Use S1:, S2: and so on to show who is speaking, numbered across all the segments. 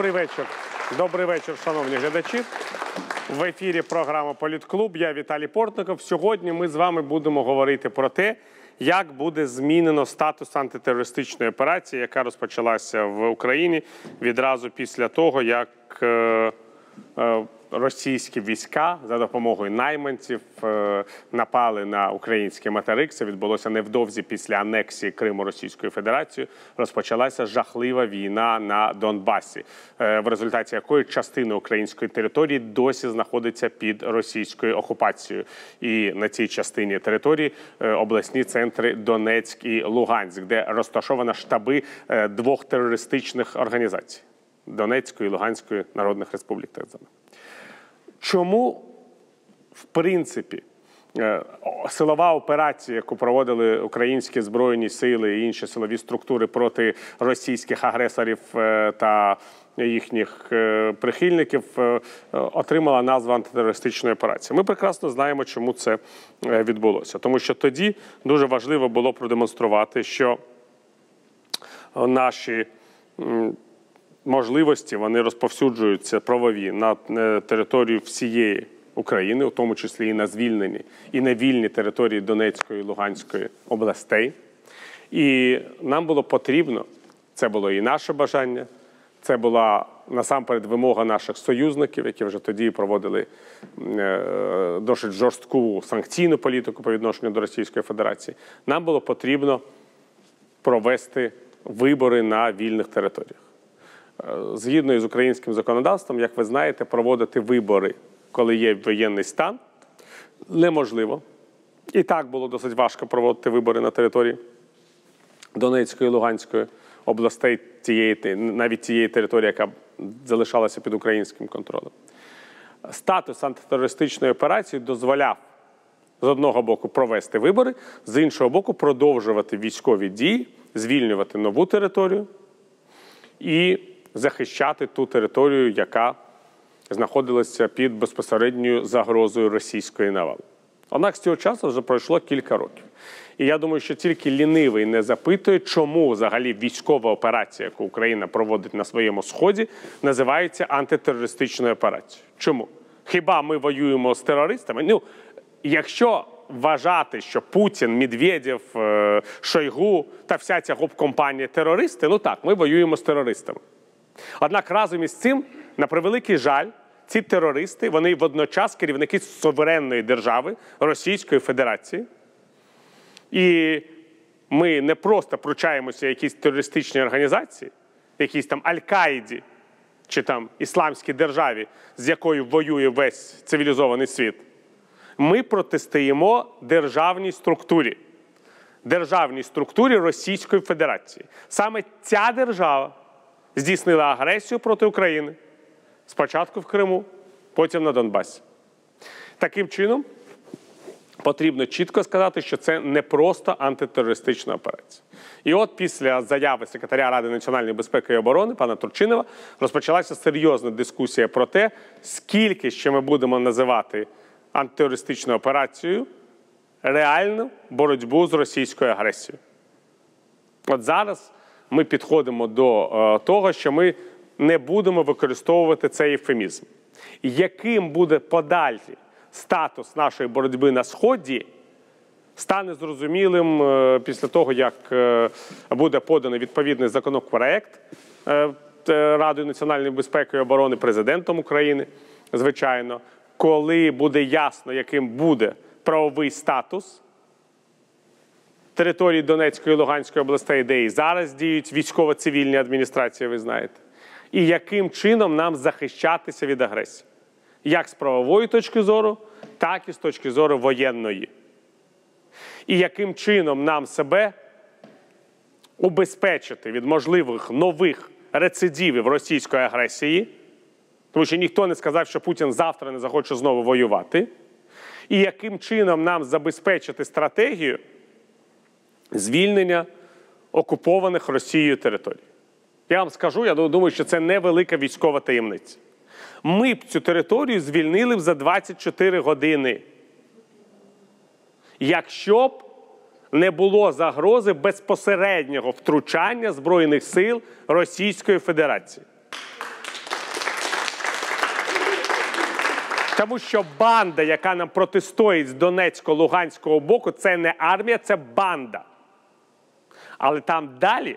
S1: Добрий вечір. Добрий вечір, шановні глядачі. В ефірі програма Політклуб. Я Віталій Портников. Сьогодні ми з вами будемо говорити про те, як буде змінено статус антитерористичної операції, яка розпочалася в Україні відразу після того, як е, е, російські війська за допомогою найманців е, напали на український материк. Це відбулося невдовзі після анексії Криму Російською Федерацією. Розпочалася жахлива війна на Донбасі, е, в результаті якої частина української території досі знаходиться під російською окупацією. І на цій частині території е, обласні центри Донецьк і Луганськ, де розташовано штаби двох терористичних організацій Донецької і Луганської народних республік. Так званих. Чому, в принципі, е, силова операція, яку проводили українські збройні сили і інші силові структури проти російських агресорів е, та їхніх е, прихильників, отримала назву антитерористичної операції? Ми прекрасно знаємо, чому це відбулося. Тому що тоді дуже важливо було продемонструвати, що наші можливості вони розповсюджуються правові на е, територію всієї України, у тому числі і на звільнені, і на вільні території Донецької і Луганської областей. І нам було потрібно, це було і наше бажання, це була насамперед вимога наших союзників, які вже тоді проводили е, досить жорстку санкційну політику по відношенню до Російської Федерації. Нам було потрібно провести вибори на вільних територіях. Е, Згідно із українським законодавством, як ви знаєте, проводити вибори, коли є воєнний стан, неможливо. І так було досить важко проводити вибори на території Донецької і Луганської областей, тієї, навіть тієї території, яка залишалася під українським контролем. Статус антитерористичної операції дозволяв з одного боку провести вибори, з іншого боку, продовжувати військові дії, звільнювати нову територію і захищати ту територію, яка знаходилася під безпосередньою загрозою російської навали. Однак з цього часу вже пройшло кілька років. І я думаю, що тільки лінивий не запитує, чому взагалі військова операція, яку Україна проводить на своєму сході, називається антитерористичною операцією. Чому? Хіба ми воюємо з терористами? Ну, якщо вважати, що Путін, Медведєв, е, Шойгу та вся ця гоп-компанія терористи, ну так, ми воюємо з терористами. Однак разом із цим, на превеликий жаль, ці терористи вони водночас керівники суверенної держави Російської Федерації. І ми не просто пручаємося якійсь терористичній організації, якійсь там Аль-Каїді чи там Ісламській державі, з якою воює весь цивілізований світ. Ми протистоїмо державній структурі, державній структурі Російської Федерації. Саме ця держава здійснила агресію проти України спочатку в Криму, потім на Донбасі. Таким чином, потрібно чітко сказати, що це не просто антитерористична операція. І от після заяви секретаря Ради національної безпеки і оборони пана Турчинова розпочалася серйозна дискусія про те, скільки ще ми будемо називати антитерористичною операцією реальну боротьбу з російською агресією. От зараз ми підходимо до е, того, що ми не будемо використовувати цей ефемізм. Яким буде подальший статус нашої боротьби на Сході, стане зрозумілим е, після того, як е, буде поданий відповідний законопроект Радою національної безпеки і оборони президентом України, звичайно, коли буде ясно, яким буде правовий статус території Донецької і Луганської областей, де і зараз діють військово-цивільні адміністрації, ви знаєте, і яким чином нам захищатися від агресії, як з правової точки зору, так і з точки зору воєнної. І яким чином нам себе убезпечити від можливих нових рецидивів російської агресії, тому що ніхто не сказав, що Путін завтра не захоче знову воювати, і яким чином нам забезпечити стратегію звільнення окупованих Росією територій. Я вам скажу, я думаю, що це невелика військова таємниця. Ми б цю територію звільнили б за 24 години. Якщо б не було загрози безпосереднього втручання Збройних сил Російської Федерації. Тому що банда, яка нам протистоїть з Донецько-Луганського боку, це не армія, це банда. Але там далі.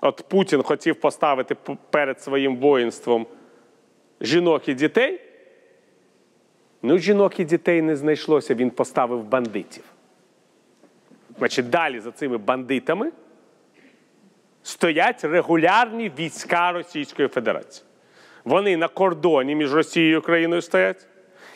S1: От Путін хотів поставити перед своїм воїнством жінок і дітей. Ну, жінок і дітей не знайшлося, він поставив бандитів. Значить, далі за цими бандитами стоять регулярні війська Російської Федерації. Вони на кордоні між Росією і Україною стоять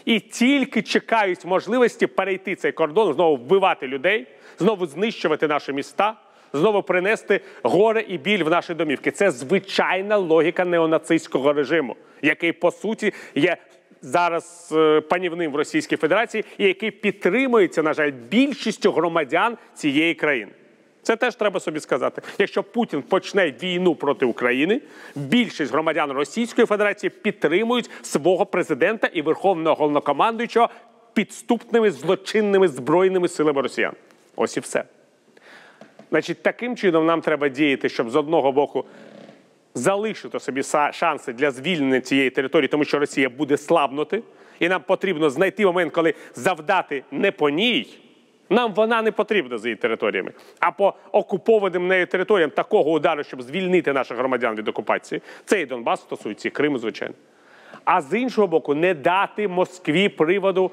S1: і тільки чекають можливості перейти цей кордон, знову вбивати людей, знову знищувати наші міста, знову принести горе і біль в наші домівки. Це звичайна логіка неонацистського режиму, який по суті є зараз е, панівним в Російській Федерації і який підтримується, на жаль, більшістю громадян цієї країни. Це теж треба собі сказати. Якщо Путін почне війну проти України, більшість громадян Російської Федерації підтримують свого президента і верховного головнокомандуючого підступними злочинними збройними силами росіян. Ось і все. Значить, таким чином нам треба діяти, щоб з одного боку залишити собі шанси для звільнення цієї території, тому що Росія буде слабнути, і нам потрібно знайти момент, коли завдати не по ній. Нам вона не потрібна за її територіями, а по окупованим нею територіям такого удару, щоб звільнити наших громадян від окупації, це і Донбас стосується і Криму, звичайно. А з іншого боку, не дати Москві приводу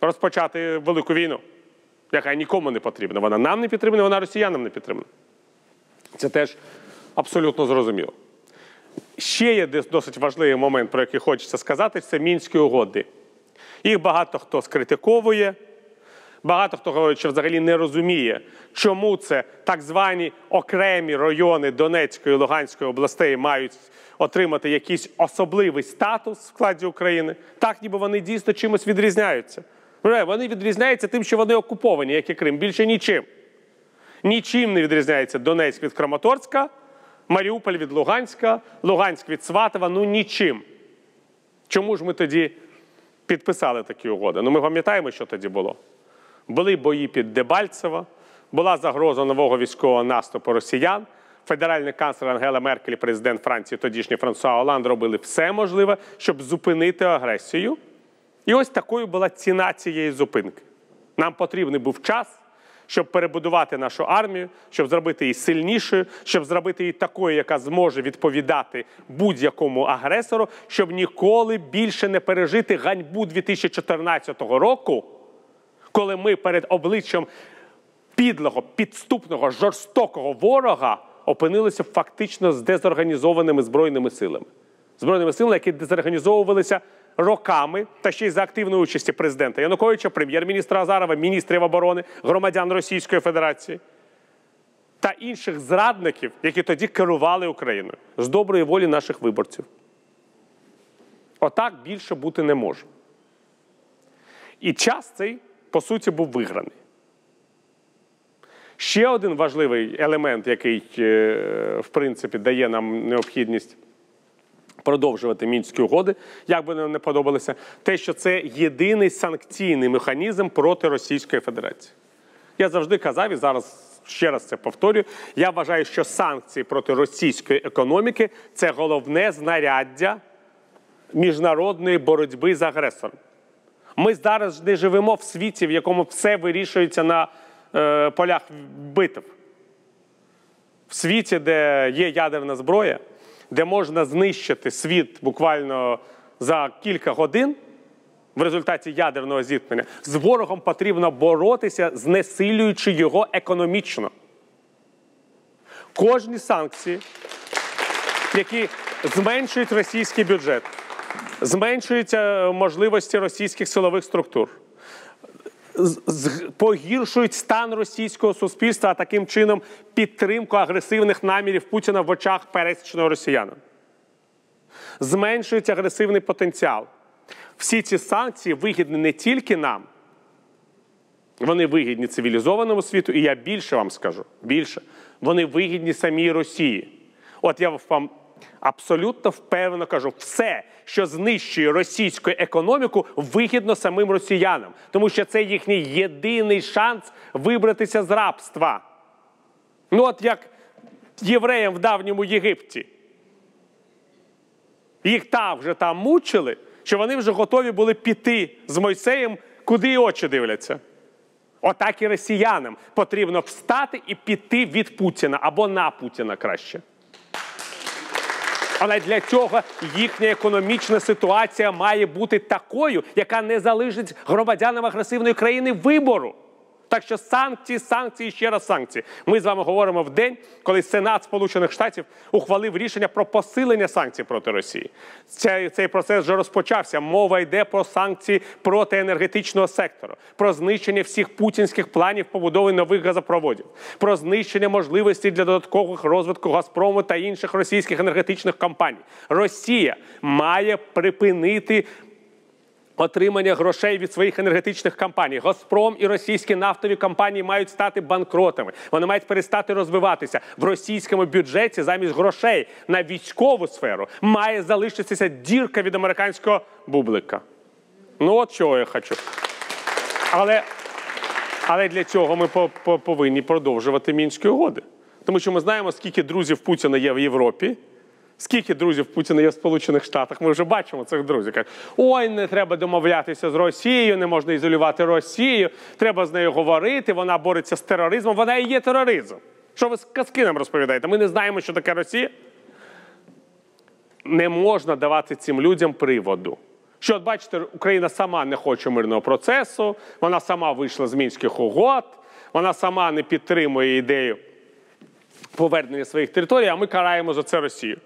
S1: розпочати велику війну, яка нікому не потрібна. Вона нам не потрібна, вона росіянам не потрібна. Це теж абсолютно зрозуміло. Ще є досить важливий момент, про який хочеться сказати, це мінські угоди. Їх багато хто скритиковує. Багато хто говорить, що взагалі не розуміє, чому це так звані окремі райони Донецької і Луганської областей мають отримати якийсь особливий статус в складі України, так ніби вони дійсно чимось відрізняються. Вони відрізняються тим, що вони окуповані, як і Крим, більше нічим. Нічим не відрізняється Донецьк від Краматорська, Маріуполь від Луганська, Луганськ від Сватова, ну нічим. Чому ж ми тоді підписали такі угоди? Ну ми пам'ятаємо, що тоді було. Були бої під Дебальцево, була загроза нового військового наступу росіян. Федеральний канцлер Ангела Меркель президент Франції, тодішній Франсуа Оланд, робили все можливе, щоб зупинити агресію. І ось такою була ціна цієї зупинки. Нам потрібний був час, щоб перебудувати нашу армію, щоб зробити її сильнішою, щоб зробити її такою, яка зможе відповідати будь-якому агресору, щоб ніколи більше не пережити ганьбу 2014 року коли ми перед обличчям підлого, підступного, жорстокого ворога опинилися фактично з дезорганізованими збройними силами. Збройними силами, які дезорганізовувалися роками та ще й за активної участі президента Януковича, прем'єр-міністра Азарова, міністрів оборони, громадян Російської Федерації та інших зрадників, які тоді керували Україною з доброї волі наших виборців. Отак більше бути не може. І час цей по суті, був виграний. Ще один важливий елемент, який, е, в принципі, дає нам необхідність продовжувати мінські угоди, як би нам не подобалося, те, що це єдиний санкційний механізм проти Російської Федерації. Я завжди казав і зараз. Ще раз це повторюю. Я вважаю, що санкції проти російської економіки це головне знаряддя міжнародної боротьби з агресором. Ми зараз не живемо в світі, в якому все вирішується на е, полях битв. В світі, де є ядерна зброя, де можна знищити світ буквально за кілька годин в результаті ядерного зіткнення, з ворогом потрібно боротися, знесилюючи його економічно. Кожні санкції, які зменшують російський бюджет зменшуються можливості російських силових структур, погіршують стан російського суспільства, а таким чином підтримку агресивних намірів Путіна в очах пересічного росіяна. Зменшується агресивний потенціал. Всі ці санкції вигідні не тільки нам, вони вигідні цивілізованому світу, і я більше вам скажу. Більше вони вигідні самій Росії. От я вам абсолютно впевнено кажу, все, що знищує російську економіку, вигідно самим росіянам, тому що це їхній єдиний шанс вибратися з рабства. Ну, от як євреям в давньому Єгипті. Їх так вже там мучили, що вони вже готові були піти з Мойсеєм, куди очі дивляться. Отак і росіянам потрібно встати і піти від Путіна або на Путіна краще. Але для цього їхня економічна ситуація має бути такою, яка не залишить громадянам агресивної країни вибору. Так що санкції, санкції, ще раз санкції. Ми з вами говоримо в день, коли Сенат Сполучених Штатів ухвалив рішення про посилення санкцій проти Росії. Цей, цей процес вже розпочався. Мова йде про санкції проти енергетичного сектору, про знищення всіх путінських планів побудови нових газопроводів, про знищення можливості для додаткових розвитку Газпрому та інших російських енергетичних компаній. Росія має припинити отримання грошей від своїх енергетичних компаній. Газпром і російські нафтові компанії мають стати банкротами. Вони мають перестати розвиватися в російському бюджеті замість грошей на військову сферу. Має залишитися дірка від американського бублика. Ну от чого я хочу. Але, але для цього ми по, по, повинні продовжувати мінські угоди. Тому що ми знаємо, скільки друзів Путіна є в Європі. Скільки друзів Путіна є в Сполучених Штатах? Ми вже бачимо цих друзів. Ой, не треба домовлятися з Росією, не можна ізолювати Росію, треба з нею говорити, вона бореться з тероризмом, вона і є тероризм. Що ви з казки нам розповідаєте? Ми не знаємо, що таке Росія. Не можна давати цим людям приводу. Що, от бачите, Україна сама не хоче мирного процесу, вона сама вийшла з мінських угод, вона сама не підтримує ідею повернення своїх територій, а ми караємо за це Росію.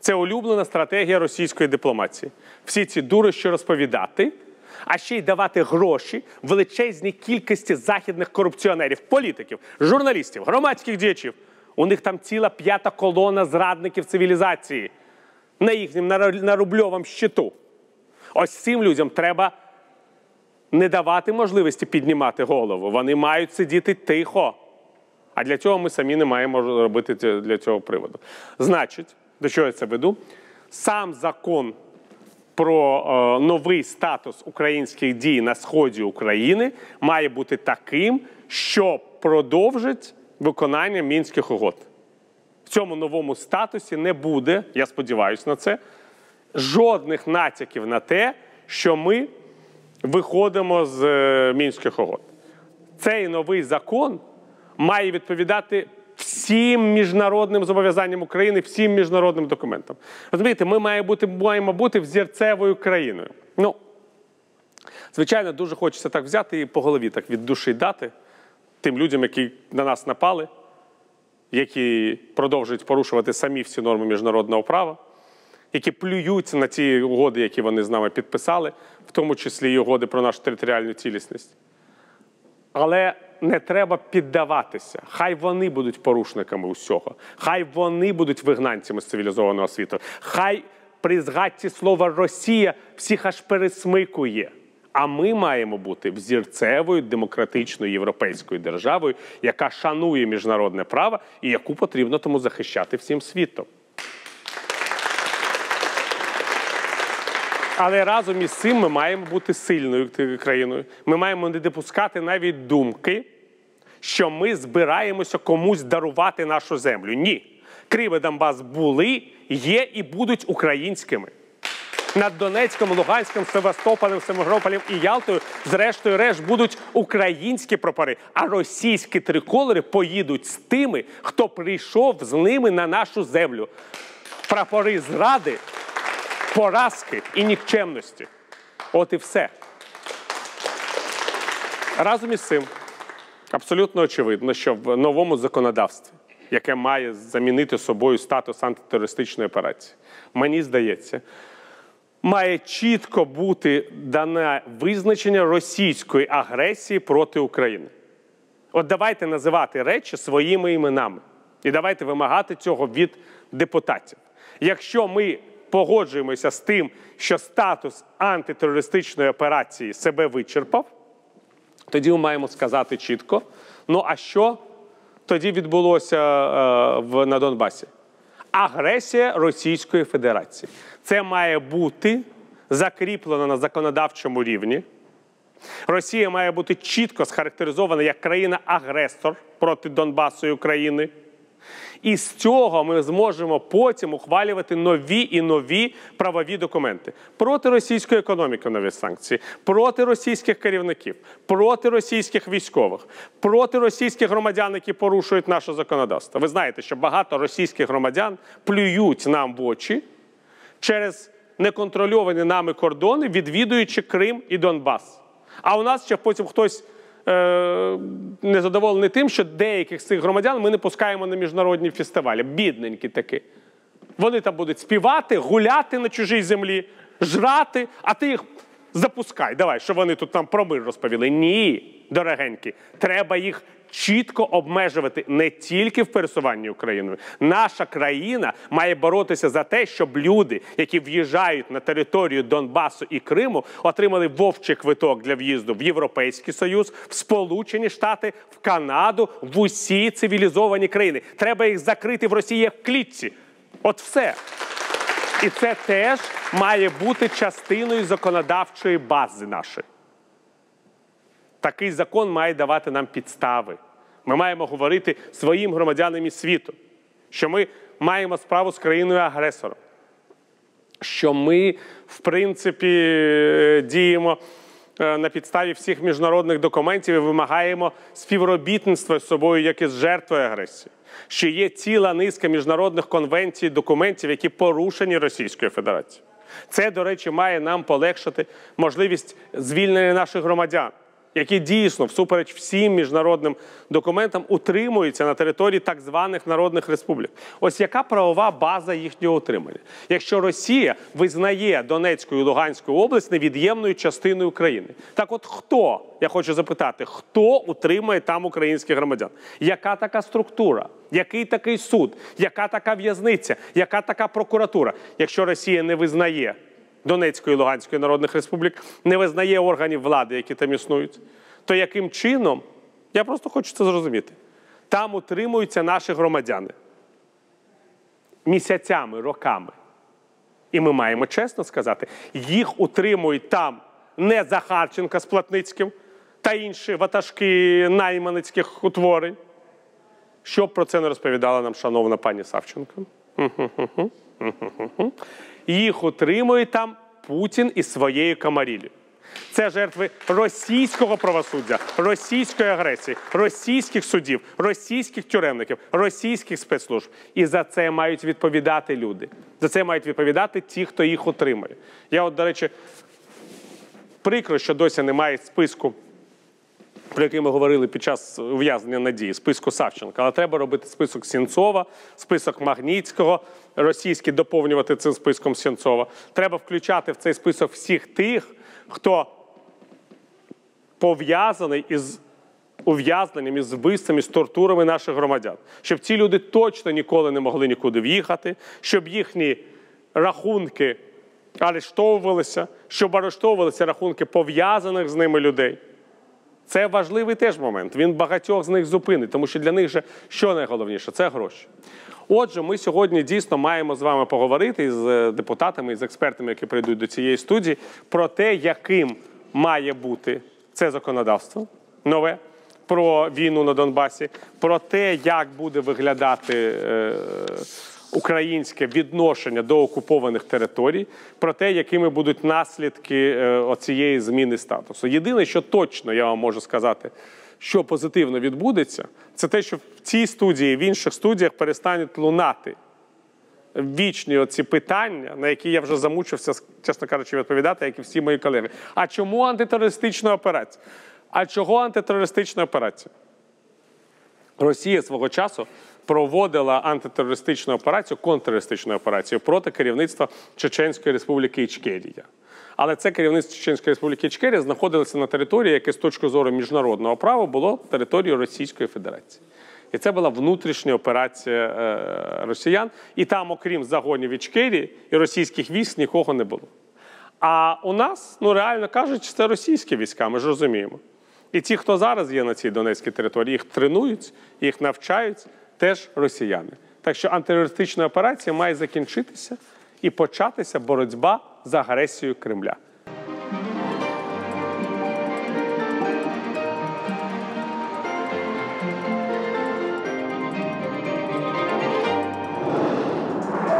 S1: Це улюблена стратегія російської дипломатії. Всі ці дурощі розповідати, а ще й давати гроші величезній кількості західних корупціонерів, політиків, журналістів, громадських діячів. У них там ціла п'ята колона зрадників цивілізації на їхнім на рубльовому щиту. Ось цим людям треба не давати можливості піднімати голову. Вони мають сидіти тихо. А для цього ми самі не маємо робити для цього приводу. Значить. До чого я це веду? Сам закон про е, новий статус українських дій на сході України має бути таким, що продовжить виконання мінських угод. В цьому новому статусі не буде, я сподіваюся на це, жодних натяків на те, що ми виходимо з е, мінських угод. Цей новий закон має відповідати всім міжнародним зобов'язанням України, всім міжнародним документам. Розумієте, ми маємо бути, маємо бути взірцевою країною. Ну, звичайно, дуже хочеться так взяти і по голові так від душі дати тим людям, які на нас напали, які продовжують порушувати самі всі норми міжнародного права. Які плюються на ті угоди, які вони з нами підписали, в тому числі і угоди про нашу територіальну цілісність. Але не треба піддаватися. Хай вони будуть порушниками усього. Хай вони будуть вигнанцями з цивілізованого світу. Хай при згадці слова Росія всіх аж пересмикує. А ми маємо бути взірцевою демократичною європейською державою, яка шанує міжнародне право і яку потрібно тому захищати всім світом. Але разом із цим ми маємо бути сильною країною. Ми маємо не допускати навіть думки, що ми збираємося комусь дарувати нашу землю. Ні. Криви Донбас були, є і будуть українськими. Над Донецьком, Луганським, Севастополем, Семигрополем і Ялтою, зрештою, решт будуть українські прапори, а російські триколори поїдуть з тими, хто прийшов з ними на нашу землю. Прапори зради поразки і нікчемності. От і все. Разом із цим абсолютно очевидно, що в новому законодавстві, яке має замінити собою статус антитерористичної операції, мені здається, має чітко бути дане визначення російської агресії проти України. От давайте називати речі своїми іменами. І давайте вимагати цього від депутатів. Якщо ми погоджуємося з тим, що статус антитерористичної операції себе вичерпав, тоді ми маємо сказати чітко: ну а що тоді відбулося е, в, на Донбасі? Агресія Російської Федерації. Це має бути закріплено на законодавчому рівні. Росія має бути чітко схарактеризована як країна-агресор проти Донбасу і України. І з цього ми зможемо потім ухвалювати нові і нові правові документи проти російської економіки, нові санкції, проти російських керівників, проти російських військових, проти російських громадян, які порушують наше законодавство. Ви знаєте, що багато російських громадян плюють нам в очі через неконтрольовані нами кордони, відвідуючи Крим і Донбас. А у нас ще потім хтось незадоволений тим, що деяких з цих громадян ми не пускаємо на міжнародні фестивалі. Бідненькі такі. Вони там будуть співати, гуляти на чужій землі, жрати, а ти їх запускай. Давай, щоб вони тут нам про мир розповіли. Ні, дорогенькі, треба їх чітко обмежувати не тільки в пересуванні Україною. Наша країна має боротися за те, щоб люди, які в'їжджають на територію Донбасу і Криму, отримали вовчий квиток для в'їзду в Європейський Союз, в Сполучені Штати, в Канаду, в усі цивілізовані країни. Треба їх закрити в Росії як в клітці. От все. І це теж має бути частиною законодавчої бази нашої. Такий закон має давати нам підстави. Ми маємо говорити своїм громадянам і світу, що ми маємо справу з країною-агресором, що ми, в принципі, е, діємо е, на підставі всіх міжнародних документів і вимагаємо співробітництва з собою, як і з жертвою агресії. Що є ціла низка міжнародних конвенцій, документів, які порушені Російською Федерацією. Це, до речі, має нам полегшити можливість звільнення наших громадян які дійсно, всупереч всім міжнародним документам, утримуються на території так званих народних республік. Ось яка правова база їхнього утримання? Якщо Росія визнає Донецьку і Луганську область невід'ємною частиною України, так от хто я хочу запитати, хто утримує там українських громадян? Яка така структура? Який такий суд? Яка така в'язниця? Яка така прокуратура? Якщо Росія не визнає Донецької і Луганської народних республік не визнає органів влади, які там існують, то яким чином, я просто хочу це зрозуміти, там утримуються наші громадяни місяцями, роками. І ми маємо чесно сказати, їх утримують там не Захарченка з Платницьким та інші ватажки найманицьких утворень. Що про це не розповідала нам шановна пані Савченко? Їх утримує там Путін із своєю Камарілі. Це жертви російського правосуддя, російської агресії, російських судів, російських тюремників, російських спецслужб. І за це мають відповідати люди. За це мають відповідати ті, хто їх утримує. Я, от, до речі, прикро, що досі немає списку про який ми говорили під час ув'язнення надії, списку Савченка. Але треба робити список Сінцова, список Магніцького, російський доповнювати цим списком Сінцова. Треба включати в цей список всіх тих, хто пов'язаний із ув'язненням, із вбивствами, з тортурами наших громадян, щоб ці люди точно ніколи не могли нікуди в'їхати, щоб їхні рахунки арештовувалися, щоб арештовувалися рахунки пов'язаних з ними людей. Це важливий теж момент. Він багатьох з них зупинить, тому що для них же що найголовніше це гроші. Отже, ми сьогодні дійсно маємо з вами поговорити з е, депутатами і з експертами, які прийдуть до цієї студії, про те, яким має бути це законодавство нове про війну на Донбасі, про те, як буде виглядати. Е, українське відношення до окупованих територій, про те, якими будуть наслідки е, оцієї зміни статусу. Єдине, що точно я вам можу сказати, що позитивно відбудеться, це те, що в цій студії, в інших студіях перестануть лунати. Вічні оці питання, на які я вже замучився, чесно кажучи, відповідати, як і всі мої колеги. А чому антитерористична операція? А чого антитерористична операція? Росія свого часу проводила антитерористичну операцію, контртерористичну операцію проти керівництва Чеченської Республіки Ічкерія. Але це керівництво Чеченської Республіки Ічкерія знаходилося на території, яке з точки зору міжнародного права було територією Російської Федерації. І це була внутрішня операція е, росіян. І там, окрім загонів Ічкерії і російських військ, нікого не було. А у нас, ну реально кажучи, це російські війська, ми ж розуміємо. І ті, хто зараз є на цій Донецькій території, їх тренують, їх навчають теж росіяни. Так що антитерористична операція має закінчитися і початися боротьба з агресією Кремля.